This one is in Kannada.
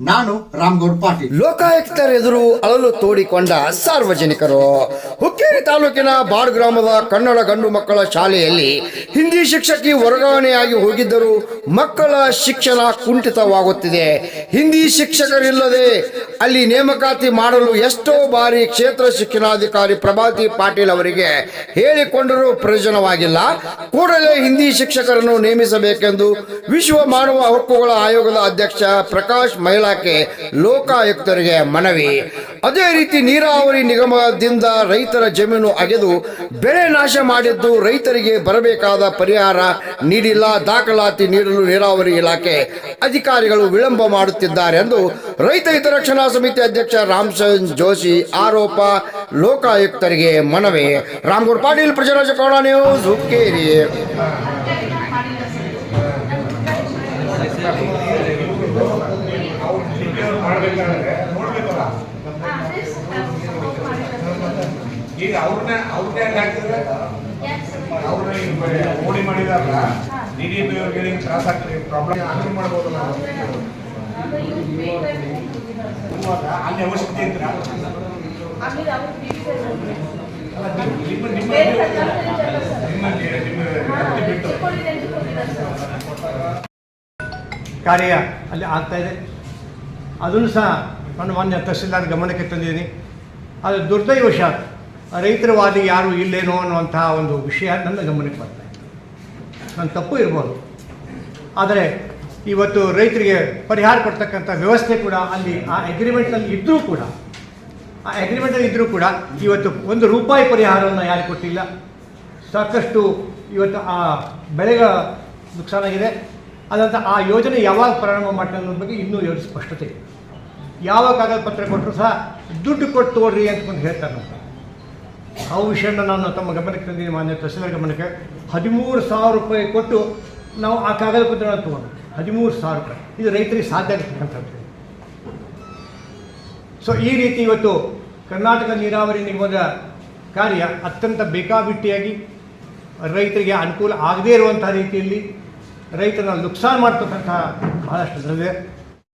ನಾನು ರಾಮ್ಗೌಡ್ ಪಾಟೀಲ್. ಲೋಕಾಯುಕ್ತರ ಎದುರು ಅಳಲು ತೋಡಿಕೊಂಡ ಸಾರ್ವಜನಿಕರು. ಹುಕ್ಕೇರಿ ತಾಲೂಕಿನ ಬಾಡ್ ಗ್ರಾಮದ ಕನ್ನಡ ಗಂಡು ಮಕ್ಕಳ ಶಾಲೆಯಲ್ಲಿ ಹಿಂದಿ ಶಿಕ್ಷಕಿ ವರ್ಗಾವಣೆಯಾಗಿ ಹೋಗಿದ್ದರೂ ಮಕ್ಕಳ ಶಿಕ್ಷಣ ಕುಂಠಿತವಾಗುತ್ತಿದೆ. ಹಿಂದಿ ಶಿಕ್ಷಕರಿಲ್ಲದೆ ಅಲ್ಲಿ ನೇಮಕಾತಿ ಮಾಡಲು ಎಷ್ಟೋ ಬಾರಿ ಕ್ಷೇತ್ರ ಶಿಕ್ಷಣಾಧಿಕಾರಿ ಪ್ರಭಾತಿ ಪಾಟೀಲ್ ಅವರಿಗೆ ಹೇಳಿಕೊಂಡರೂ ಪ್ರಯೋಜನವಾಗಿಲ್ಲ. ಕೂಡಲೇ ಹಿಂದಿ ಶಿಕ್ಷಕರನ್ನು ನೇಮಿಸಬೇಕೆಂದು ವಿಶ್ವ ಮಾನವ ಹಕ್ಕುಗಳ ಆಯೋಗದ ಅಧ್ಯಕ್ಷ ಪ್ರಕಾಶ್ ಮೈಲಾಕೆ ಲೋಕಾಯುಕ್ತರಿಗೆ ಮನವಿ. ಅದೇ ರೀತಿ ನೀರಾವರಿ ನಿಗಮದಿಂದ ರೈತರ ಜಮೀನು ಅಗೆದು ಬೆಳೆ ನಾಶ ಮಾಡಿದ್ದು ರೈತರಿಗೆ ಬರಬೇಕಾದ ಪರಿಹಾರ ನೀಡಿಲ್ಲ. ದಾಖಲಾತಿ ನೀಡಲು ನೀರಾವರಿ ಇಲಾಖೆ ಅಧಿಕಾರಿಗಳು ವಿಳಂಬ ಮಾಡುತ್ತಿದ್ದಾರೆ ಎಂದು ರೈತ ಹಿತರಕ್ಷಣಾ ಸಮಿತಿ ಅಧ್ಯಕ್ಷ ರಾಮಚಂದ್ ಜೋಶಿ ಆರೋಪ ಲೋಕಾಯುಕ್ತರಿಗೆ ಮನವಿ. ರಾಮಗೌಡ್ ಪಾಟೀಲ್, ಪ್ರಜರಾಜ ಕೌಡ ನ್ಯೂಸ್ ಹುಕ್ಕೇರಿ. ಈಗ ಅವ್ರನ್ನ ಅವ್ರನ್ನೇ ಯಾಕೆ ಹಾಕಿದ್ರೆ? ಅವ್ರನ್ನ ಮೋಡಿ ಮಾಡಿದಾರಲ್ಲ ಡಿ ಡಿ ಪಿ ಅವ್ರಿಗೆ ತ್ರಾಸ ಆಗ್ತದೆ ಪ್ರಾಬ್ಲಮ್ ಆಗಿ ಮಾಡ್ಬೋದು ನಾವು ಇವಾಗ ಅಲ್ಲಿ ಅವಶ್ಯಕತೆ ಇದ್ರ? ನಿಮ್ಮ ನಿಮ್ಮ ನಿಮ್ಮ ಬಿಟ್ಟು. ಕಾರ್ಯ ಅಲ್ಲಿ ಆಗ್ತಾ ಇದೆ. ಅದನ್ನು ಸಹ ನಾನು ಮಾನ್ಯ ತಹಸೀಲ್ದಾರ್ ಗಮನಕ್ಕೆ ತಂದಿದ್ದೀನಿ. ಅದು ದುರ್ದೈವಶಾತ್ ರೈತರ ವಾದಿ ಯಾರು ಇಲ್ಲೇನೋ ಅನ್ನುವಂತಹ ಒಂದು ವಿಷಯ ನನ್ನ ಗಮನಕ್ಕೆ ಬರ್ತಾ ನನ್ನ ತಪ್ಪು ಇರ್ಬೋದು. ಆದರೆ ಇವತ್ತು ರೈತರಿಗೆ ಪರಿಹಾರ ಕೊಡ್ತಕ್ಕಂಥ ವ್ಯವಸ್ಥೆ ಕೂಡ ಅಲ್ಲಿ ಆ ಅಗ್ರಿಮೆಂಟ್ನಲ್ಲಿ ಇದ್ದರೂ ಕೂಡ, ಆ ಅಗ್ರಿಮೆಂಟಲ್ಲಿ ಇದ್ದರೂ ಕೂಡ ಇವತ್ತು ಒಂದು ರೂಪಾಯಿ ಪರಿಹಾರವನ್ನು ಯಾರು ಕೊಟ್ಟಿಲ್ಲ. ಸಾಕಷ್ಟು ಇವತ್ತು ಆ ಬೆಳೆಗ ನುಕ್ಸಾನಾಗಿದೆ. ಅದಂತ ಆ ಯೋಜನೆ ಯಾವಾಗ ಪ್ರಾರಂಭ ಮಾಡ್ತಾರೆ ಅನ್ನೋದ್ರ ಬಗ್ಗೆ ಇನ್ನೂ ಎರಡು ಸ್ಪಷ್ಟತೆ ಇಲ್ಲ ಯಾವ ಕಾಗದ ಪತ್ರ ಕೊಟ್ಟರು ಸಹ ದುಡ್ಡು ಕೊಟ್ಟು ತೊಗೊಳ್ರಿ ಅಂತ ಬಂದು ಹೇಳ್ತಾರೆ ನಮ್ಮ ಆ ವಿಷಯನ ನಾನು ತಮ್ಮ ಗಮನಕ್ಕೆ ತಂದಿದ್ದೀನಿ ಮಾನ್ಯ ತಹಸೀಲ್ದಾರ್ ಗಮನಕ್ಕೆ. ಹದಿಮೂರು ಸಾವಿರ ರೂಪಾಯಿ ಕೊಟ್ಟು ನಾವು ಆ ಕಾಗದ ಪತ್ರಗಳನ್ನು ತೊಗೊಂಡು ಹದಿಮೂರು ಸಾವಿರ ರೂಪಾಯಿ. ಇದು ರೈತರಿಗೆ ಸಾಧ್ಯ ಆಗ್ತಕ್ಕಂಥದ್ದು ಸೊ ಈ ರೀತಿ ಇವತ್ತು ಕರ್ನಾಟಕ ನೀರಾವರಿ ನಿಗಮದ ಕಾರ್ಯ ಅತ್ಯಂತ ಬೇಕಾಬಿಟ್ಟಿಯಾಗಿ ರೈತರಿಗೆ ಅನುಕೂಲ ಆಗದೇ ಇರುವಂಥ ರೀತಿಯಲ್ಲಿ ರೈತರನ್ನ ನುಕ್ಸಾನ್ ಬಹಳಷ್ಟು ಇದೆ